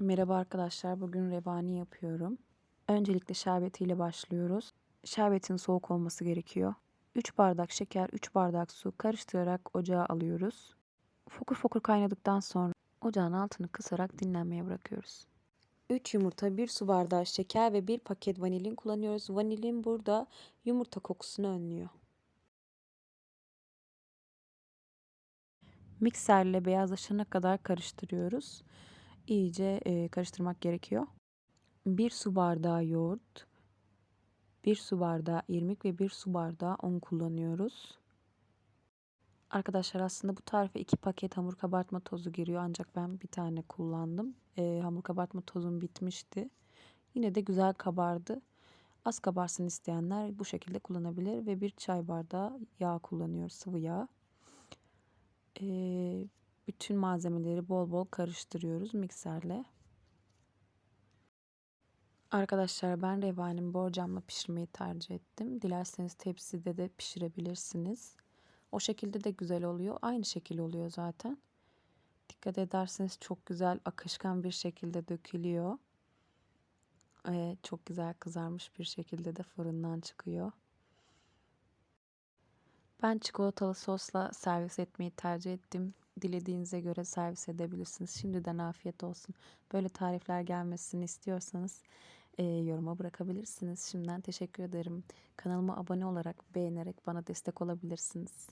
Merhaba arkadaşlar, bugün revani yapıyorum. Öncelikle şerbetiyle başlıyoruz. Şerbetin soğuk olması gerekiyor. 3 bardak şeker, 3 bardak su karıştırarak ocağa alıyoruz. Fokur fokur kaynadıktan sonra ocağın altını kısarak dinlenmeye bırakıyoruz. 3 yumurta, 1 su bardağı şeker ve 1 paket vanilin kullanıyoruz. Vanilin burada yumurta kokusunu önlüyor. Mikserle beyazlaşana kadar karıştırıyoruz. İyice e, karıştırmak gerekiyor. 1 su bardağı yoğurt, 1 su bardağı irmik ve 1 su bardağı un kullanıyoruz. Arkadaşlar aslında bu tarife 2 paket hamur kabartma tozu giriyor ancak ben bir tane kullandım. E, hamur kabartma tozum bitmişti. Yine de güzel kabardı. Az kabarsın isteyenler bu şekilde kullanabilir ve bir çay bardağı yağ kullanıyoruz sıvı yağ. E, bütün malzemeleri bol bol karıştırıyoruz mikserle. Arkadaşlar ben revanimi borcamla pişirmeyi tercih ettim. Dilerseniz tepside de pişirebilirsiniz. O şekilde de güzel oluyor. Aynı şekil oluyor zaten. Dikkat ederseniz çok güzel akışkan bir şekilde dökülüyor. Ve çok güzel kızarmış bir şekilde de fırından çıkıyor. Ben çikolatalı sosla servis etmeyi tercih ettim. Dilediğinize göre servis edebilirsiniz. Şimdiden afiyet olsun. Böyle tarifler gelmesini istiyorsanız e, yoruma bırakabilirsiniz. Şimdiden teşekkür ederim. Kanalıma abone olarak, beğenerek bana destek olabilirsiniz.